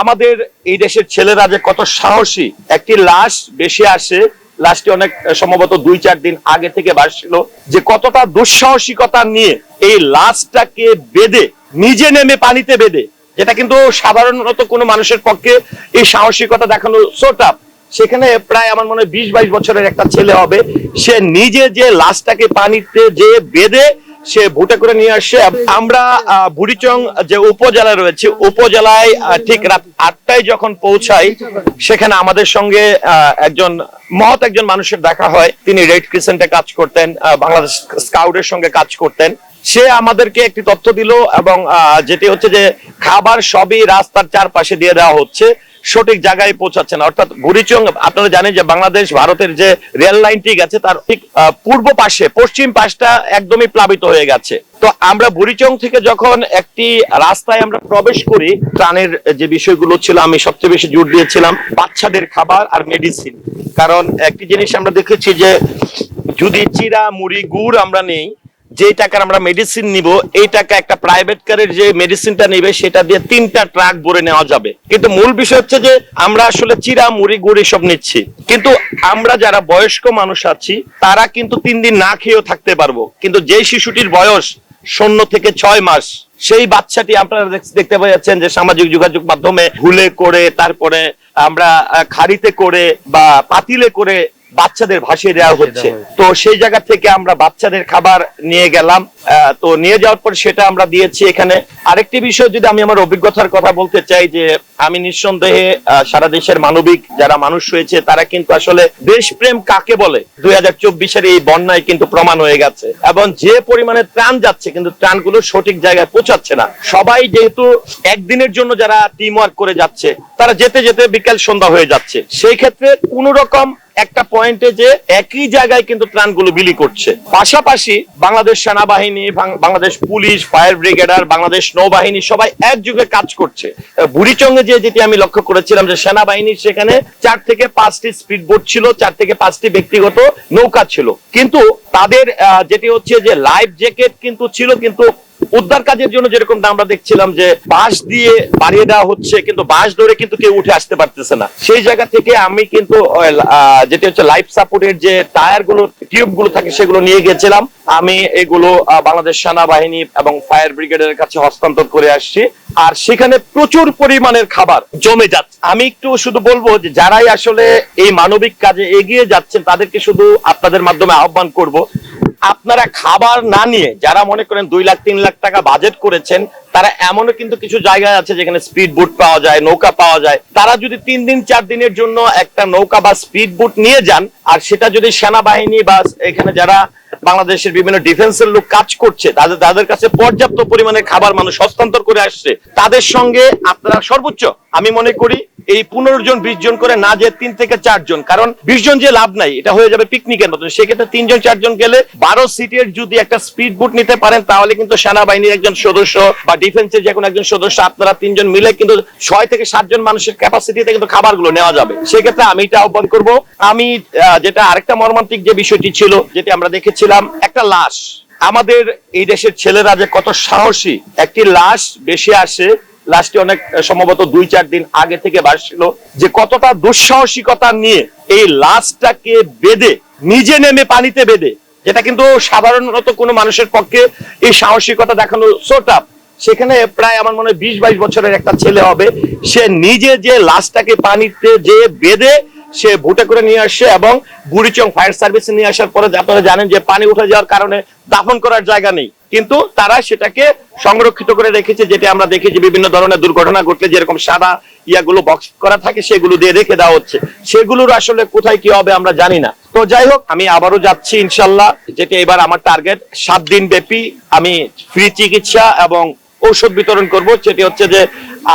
আমাদের এই দেশের ছেলেরা যে কত সাহসী, একটি লাশ বেশি আসে, লাশটি অনেক সম্ভবত দুই চার দিন আগে থেকে ভাসছিল যে কতটা দুঃসাহসিকতা নিয়ে এই লাশটাকে বেঁধে, নিজে নেমে পানিতে বেঁধে, যেটা কিন্তু সাধারণত কোনো মানুষের পক্ষে এই সাহসিকতা দেখানো সোটাপ সেখানে প্রায় আমার মনে হয় বিশ বাইশ বছরের একটা ছেলে হবে, সে নিজে যে লাশটাকে পানিতে যে বেঁধে সে ভুটে করে নিয়ে আসছে আমরা বুড়িচং যে উপজেলা রয়েছে, উপজেলায় ঠিক রাত আটটায় যখন পৌঁছাই, সেখানে আমাদের সঙ্গে একজন মহৎ একজন মানুষের দেখা হয়। তিনি রেড ক্রিসেন্টে কাজ করতেন বাংলাদেশ স্কাউটের সঙ্গে কাজ করতেন। সে আমাদেরকে একটি তথ্য দিল এবং যেটি হচ্ছে যে খাবার সবই রাস্তার চারপাশে দিয়ে দেওয়া হচ্ছে। সঠিক জায়গায় পৌঁছাচ্ছে না। অর্থাৎ বুড়িচং আপনারা জানেন যে বাংলাদেশ ভারতের যে রেল লাইনটি গেছে, তার ঠিক পূর্ব পাশে, পশ্চিম পাশটা একদমই প্লাবিত হয়ে গেছে। তো আমরা বুড়িচং থেকে যখন একটি রাস্তায় আমরা প্রবেশ করি ত্রাণের যে বিষয়গুলো ছিল, আমি সবচেয়ে বেশি জোর দিয়েছিলাম, বাচ্চাদের খাবার আর মেডিসিন কারণ একটি জিনিস আমরা দেখেছি যে, যদি চিরা মুড়ি, গুড় আমরা নেই যে টাকার আমরা মেডিসিন নিব, এই টাকা একটা প্রাইভেট কারের যে মেডিসিনটা নিবে, সেটা দিয়ে তিনটা ট্রাক ভরে নেওয়া যাবে। কিন্তু মূল বিষয় হচ্ছে যে, আমরা আসলে চিরা, মুড়ি, গুড় সব নিচ্ছি। কিন্তু আমরা যারা বয়স্ক মানুষ আছি, তারা কিন্তু তিন দিন না খেয়েও থাকতে পারব। কিন্তু যে শিশুটির বয়স শূন্য থেকে ছয় মাস, সেই বাচ্চাটি আপনারা দেখ- দেখতে পাচ্ছেন যে সামাজিক যোগাযোগ মাধ্যমে ভুলে করে, তারপরে আমরা খাড়িতে করে বা পাতিলে করে বাচ্চাদের ভাসিয়ে দেওয়া হচ্ছে। তো সেই জায়গা থেকে আমরা বাচ্চাদের খাবার নিয়ে গেলাম। তো নিয়ে যাওয়ার পর সেটা আমরা দিয়েছি এখানে। আরেকটি বিষয় যদি আমি আমার অভিজ্ঞতার কথা বলতে চাই যে আমি নিঃসন্দেহে সারা দেশের মানবিক যারা মানুষ রয়েছে, তারা কিন্তু আসলে দেশপ্রেম কাকে বলে? দুই হাজার চব্বিশের এই বন্যায় কিন্তু প্রমাণ হয়ে গেছে। এবং যে পরিমাণে ত্রাণ যাচ্ছে, কিন্তু ত্রাণগুলো সঠিক জায়গায় পৌঁছাচ্ছে না। সবাই যেহেতু একদিনের জন্য যারা টিম ওয়ার্ক করে যাচ্ছে, তারা যেতে যেতে বিকেল সন্ধ্যা হয়ে যাচ্ছে। সেই ক্ষেত্রে কোন রকম একটা পয়েন্টে যে একই জায়গায় কিন্তু ত্রাণগুলো বিলি করছে। পাশাপাশি বাংলাদেশ সেনাবাহিনী বাং- Bangladesh police, fire brigadier, Bangladesh নৌবাহিনী, সবাই একযুগে কাজ করছে। বুড়িচঙ্গে যে যেটি আমি লক্ষ্য করেছিলাম যে সেনাবাহিনী সেখানে চার থেকে পাঁচটি স্পিড বোট ছিল, চার থেকে পাঁচটি ব্যক্তিগত নৌকা ছিল। কিন্তু তাদের যেটি হচ্ছে যে লাইফ জ্যাকেট কিন্তু ছিল, কিন্তু উদ্ধার কাজের জন্য যেরকম আমরা দেখছিলাম যে বাঁশ দিয়ে বাড়িয়ে দেওয়া হচ্ছে, কিন্তু বাঁশ ধরে কিন্তু কেউ উঠে আসতে পারতেছে না। সেই জায়গা থেকে আমি কিন্তু যেটি হচ্ছে লাইফ সাপোর্টের যে টায়ারগুলো টিউবগুলো থাকে সেগুলো নিয়ে গেছিলাম। আমি এগুলো বাংলাদেশ সেনাবাহিনী এবং ফায়ার ব্রিগেডের কাছে হস্তান্তর করে আসছি। আর সেখানে প্রচুর পরিমাণের খাবার জমে যাচ্ছে। আমি একটু শুধু বলব যে যারাই আসলে এই মানবিক কাজে এগিয়ে যাচ্ছেন, তাদেরকে শুধু আপনাদের মাধ্যমে আহ্বান করব আপনারা খাবার না নিয়ে যারা মনে করেন দুই লাখ, তিন লাখ টাকা বাজেট করেছেন, তারা এমনও কিন্তু কিছু জায়গা আছে যেখানে স্পিড বুট পাওয়া যায়, নৌকা পাওয়া যায়। তারা যদি তিন দিন, চার দিনের জন্য একটা নৌকা বা স্পিড বুট নিয়ে যান, আর সেটা যদি সেনাবাহিনী বা এখানে যারা বাংলাদেশের বিভিন্ন ডিফেন্সের লোক কাজ করছে, তাদের তাদের কাছে পর্যাপ্ত পরিমাণে খাবার মানুষ হস্তান্তর করে আসছে। তাদের সঙ্গে আপনারা সর্বোচ্চ, আমি মনে করি এই পনেরো জন, বিশ জন করে না যে তিন থেকে চারজন কারণ বিশ জন যে লাভ নাই, এটা হয়ে যাবে পিকনিকের মতন। সেক্ষেত্রে তিনজন চারজন গেলে বারো সিটের যদি একটা স্পিড বুট নিতে পারেন, তাহলে কিন্তু সেনাবাহিনীর একজন সদস্য বা ডিফেন্সের যে কোনো একজন সদস্য, আপনারা তিনজন মিলে কিন্তু ছয় থেকে সাতজন মানুষের ক্যাপাসিটিতে কিন্তু খাবারগুলো নেওয়া যাবে। সেক্ষেত্রে আমি এটা আহ্বান করব। আমি যেটা আরেকটা মর্মান্তিক যে বিষয়টি ছিল, যেটি আমরা দেখেছিলাম একটা লাশ। আমাদের এই দেশের ছেলেরা যে কত সাহসী, একটি লাশ বেশি আসে। লাশটি অনেক সম্ভবত দুই চার দিন আগে থেকে ভাসছিল যে কতটা দুঃসাহসিকতা নিয়ে এই লাশটাকে বেঁধে, নিজে নেমে পানিতে বেঁধে, যেটা কিন্তু সাধারণত কোনো মানুষের পক্ষে এই সাহসিকতা দেখানো সোটাপ সেখানে প্রায় আমার মনে হয় বিশ বাইশ বছরের একটা ছেলে হবে। সে নিজে যে লাশটাকে পানিতে যে বেঁধে সে ভুটে করে নিয়ে আসছে এবং বুড়িচং ফায়ার সার্ভিসে নিয়ে আসার পরে আপনারা জানেন যে পানি উঠে যাওয়ার কারণে দাফন করার জায়গা নেই। কিন্তু তারা সেটাকে সংরক্ষিত করে রেখেছে, যেটা আমরা দেখেছি বিভিন্ন ধরনের দুর্ঘটনা ঘটলে যেরকম সাদা ইয়াগুলো বক্স করা থাকে সেগুলো দিয়ে রেখে দেওয়া হচ্ছে। সেগুলোর আসলে কোথায় কি হবে আমরা জানি না। তো যাই হোক, আমি আবারও যাচ্ছি ইনশাল্লাহ, যেটা এবার আমার টার্গেট সাত দিন ব্যাপী আমি ফ্রি চিকিৎসা এবং ঔষধ বিতরণ করব সেটি হচ্ছে যে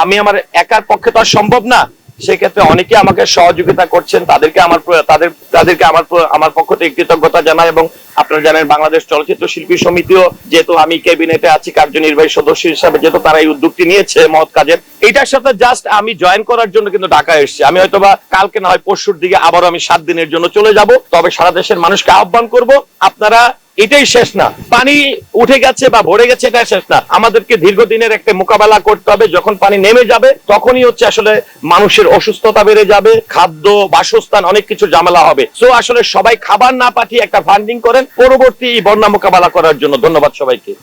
আমি আমার একার পক্ষে তো সম্ভব না সেক্ষেত্রে অনেকে আমাকে সহযোগিতা করছেন, তাদেরকে আমার তাদের তাদেরকে আমার আমার পক্ষ থেকে কৃতজ্ঞতা জানায় এবং আপনারা জানেন বাংলাদেশ চলচ্চিত্র শিল্পী সমিতিও যেহেতু আমি ক্যাবিনেটে আছি, কার্যনির্বাহী সদস্য হিসাবে যেহেতু তারা এই উদ্যোগটি নিয়েছে মহৎ কাজের এটার সাথে জাস্ট আমি জয়েন করার জন্য কিন্তু ঢাকা এসেছি। আমি হয়তো বা কালকে না হয় পরশুর দিকে আবারও আমি সাত দিনের জন্য চলে যাব, তবে সারা দেশের মানুষকে আহ্বান করব, আপনারা এটাই শেষ না। পানি উঠে গেছে বা ভরে গেছে এটা শেষ না। আমাদেরকে দীর্ঘদিনের একটা মোকাবেলা করতে হবে, যখন পানি নেমে যাবে, তখনই হচ্ছে আসলে মানুষের অসুস্থতা বেড়ে যাবে, খাদ্য, বাসস্থান, অনেক কিছু জামেলা হবে। সো আসলে সবাই খাবার না পাঠিয়ে একটা ফান্ডিং করেন পরবর্তী বন্যা মোকাবেলা করার জন্য ধন্যবাদ সবাইকে।